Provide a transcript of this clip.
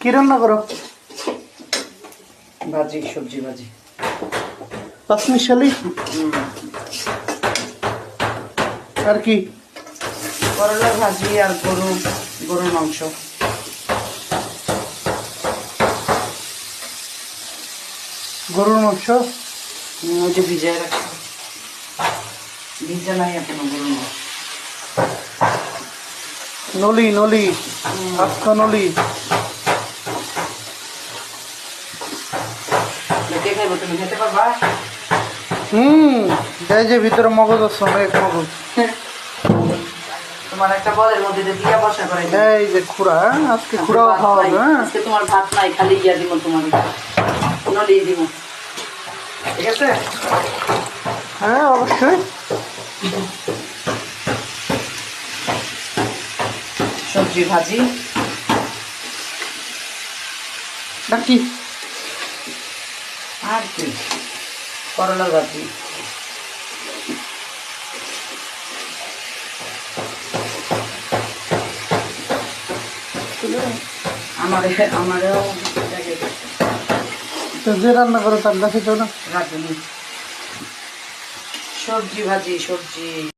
কি রান্না করো? ভাজি সবজি ভাজি। পাঁচমিশালি আর কি? করলা ভাজি আর গরু গরুর মাংস। গরুর মাংস? ওই যে ভিজায় রাখছি। ভিজা নাই এখনও গরুর মাংস। নলি নলি। আস্তা নলি। তুমি খেতে পারবা? হুম এই যে ভিতরে মগজ আছে অনেক মগজ। তোমার একটা বলের মধ্যে দিয়া বসা করে এই যে খুড়া হ্যাঁ? আজকে খুড়াও খাওয়া হবে হ্যাঁ। আজকে তোমার ভাত নাই খালি ইয়া দিব তোমার দিব। ঠিক আছে? হ্যাঁ অবশ্যই। সবজি ভাজি। নাকি আর কি? করলা ভাজি আমার আমারও তো যে রান্না করো তার কাছে চলো রাখুন সবজি ভাজি সবজি।